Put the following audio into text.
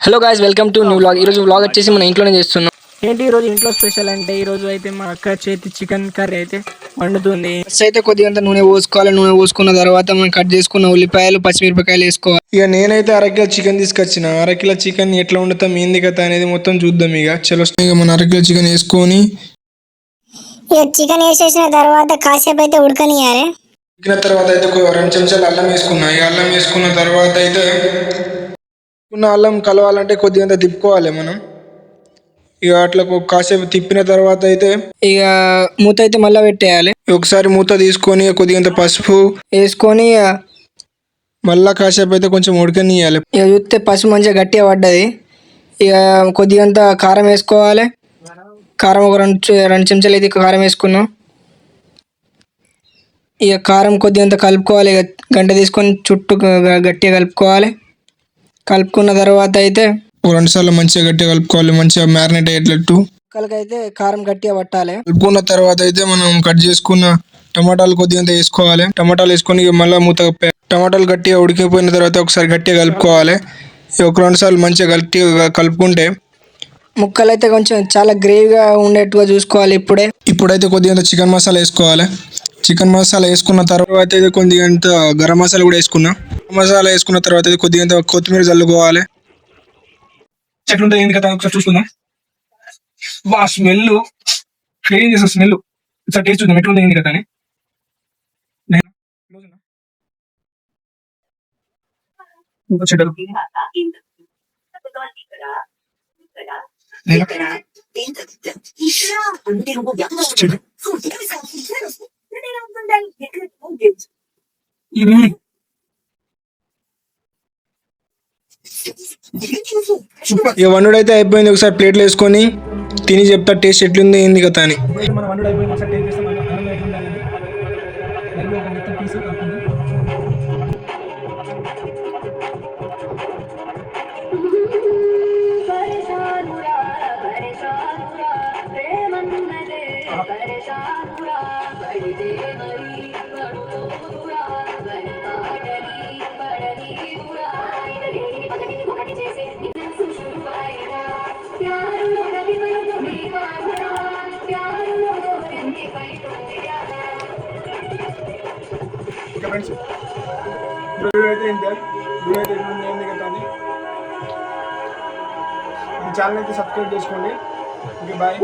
Hello guys welcome to new vlog ఈరోజు vlog వచ్చేసి మన ఇంట్లోనే చేస్తున్నాం. ఏంటి ఈరోజు ఇంట్లో స్పెషల్ అంటే ఈరోజు అయితే మా అక్క చేతి చికెన్ కర్రీ అయితే వండుతుంది. ఫస్ట్ అయితే కొద్దిగా నూనె పోసుకోవాలి. నూనె పోసుకున్న తర్వాత మనం కట్ చేసుకున్న ఉల్లిపాయలు పచ్చిమిరపకాయలు వేసుకోవాలి. ఇక నేనైతే అరకిలో చికెన్ తీసుకొచ్చిన. అరకిలో చికెన్ ఎట్లా వండుతాం ఏంది కథ అనేది మొత్తం చూద్దాం ఇక. చలో ఇక మన అరకిలో చికెన్ వేసుకొని ఇక చికెన్ వేసేసిన తర్వాత కాసేపు అయితే ఉడకనియాలి. ఉడికిన తర్వాత అయితే ఒక రెండు చెంచాలు అల్లం వేసుకున్నా. ఇక అల్లం వేసుకున్న తర్వాత అయితే ఉన్న అల్లం కలవాలంటే కొద్దిగా తిప్పుకోవాలి మనం. ఇక అట్లా కాసేపు తిప్పిన తర్వాత అయితే ఇక మూత అయితే మళ్ళీ పెట్టేయాలి. ఒకసారి మూత తీసుకొని కొద్దిగంత పసుపు వేసుకొని మళ్ళా కాసేపు అయితే కొంచెం ఉడకనియాలి ఇక చూస్తే పసుపు మంచిగా గట్టిగా పడ్డది. ఇక కొద్దిగంత కారం వేసుకోవాలి. కారం ఒక రెండు రెండు చెంచాలు అయితే కారం వేసుకున్నాం. ఇక కారం కొద్దిగంత కలుపుకోవాలి. ఇక గంట తీసుకొని చుట్టూ గట్టిగా కలుపుకోవాలి. కలుపుకున్న తర్వాత అయితే రెండు సార్లు మంచిగా గట్టిగా కలుపుకోవాలి మంచిగా మ్యారినేట్ అయ్యేటట్టు. ముక్కలకైతే కారం గట్టిగా పట్టాలి. కలుపుకున్న తర్వాత అయితే మనం కట్ చేసుకున్న టమాటాలు కొద్దిగా వేసుకోవాలి. టమాటాలు వేసుకొని మళ్ళీ మూత టమాటాలు గట్టిగా ఉడికిపోయిన తర్వాత ఒకసారి గట్టిగా కలుపుకోవాలి. ఒక రెండు సార్లు మంచిగా గట్టిగా కలుపుకుంటే ముక్కలు అయితే కొంచెం చాలా గ్రేవీగా ఉండేట్టుగా చూసుకోవాలి ఇప్పుడే. ఇప్పుడైతే కొద్దిగా చికెన్ మసాలా వేసుకోవాలి. చికెన్ మసాలా వేసుకున్న తర్వాత అయితే కొద్దిగా గరం మసాలా కూడా వేసుకున్నా. గరం మసాలా వేసుకున్న తర్వాత అయితే కొద్దిగా కొత్తిమీర చల్లుకోవాలి. ఎట్లుంటుంది ఏంది కదా ఒకసారి చూసుకుందాం. వా స్మెల్ క్లీన్ చేసే స్మెల్ ఒకసారి టేస్ట్ చూద్దాం. ఎట్లుంది ఏంది కదా అని. ఇంకా చెడ్డలు నేను ఇది ఇక అయితే అయిపోయింది ఒకసారి ప్లేట్లు వేసుకొని తిని చెప్తా టేస్ట్ ఎట్లుంది ఏంది కదా అని. ఫ్రెండ్స్ వీడియో అయితే ఇంతే వీడియో అయితే ఎట్లుంది ఏంది కదా అని ఈ ఛానల్ అయితే సబ్స్క్రైబ్ చేసుకోండి. Okay bye